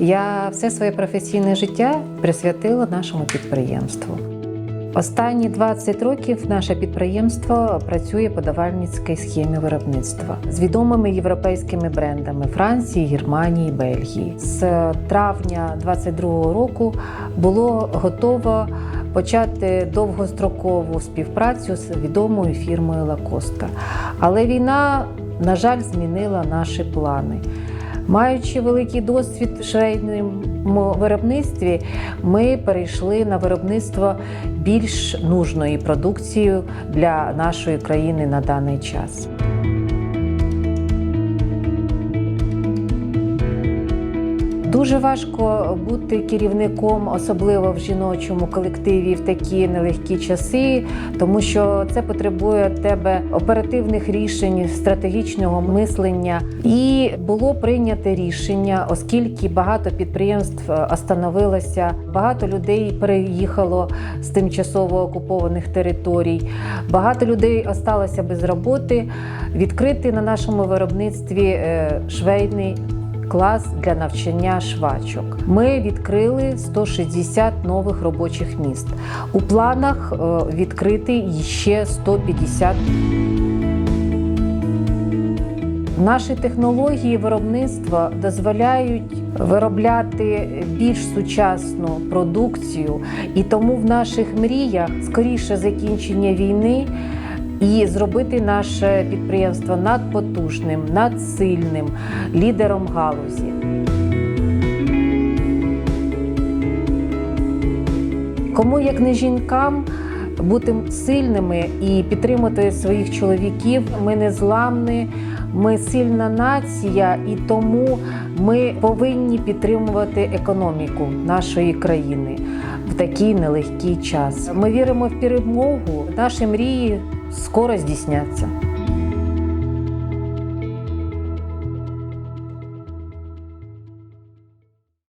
Я все своє професійне життя присвятила нашому підприємству. Останні 20 років наше підприємство працює по давальницькій схемі виробництва з відомими європейськими брендами Франції, Германії, Бельгії. З травня 22 року було готово почати довгострокову співпрацю з відомою фірмою Лакоста. Але війна, на жаль, змінила наші плани. Маючи великий досвід в швейному виробництві, ми перейшли на виробництво більш нужної продукції для нашої країни на даний час. Дуже важко бути керівником, особливо в жіночому колективі в такі нелегкі часи, тому що це потребує тебе оперативних рішень, стратегічного мислення. І було прийнято рішення, оскільки багато підприємств остановилося, багато людей переїхало з тимчасово окупованих територій, багато людей осталося без роботи. Відкрити на нашому виробництві е, швейний клас для навчання швачок. Ми відкрили 160 нових робочих місць. У планах е, відкрити ще 150. Наші технології виробництва дозволяють виробляти більш сучасну продукцію, і тому в наших мріях скоріше закінчення війни і зробити наше підприємство надпотужним, надсильним лідером галузі. Кому як не жінкам бути сильними і підтримати своїх чоловіків, ми не зламні, ми сильна нація, і тому ми повинні підтримувати економіку нашої країни в такий нелегкий час. Ми віримо в перемогу. Наші мрії скоро здійсняться.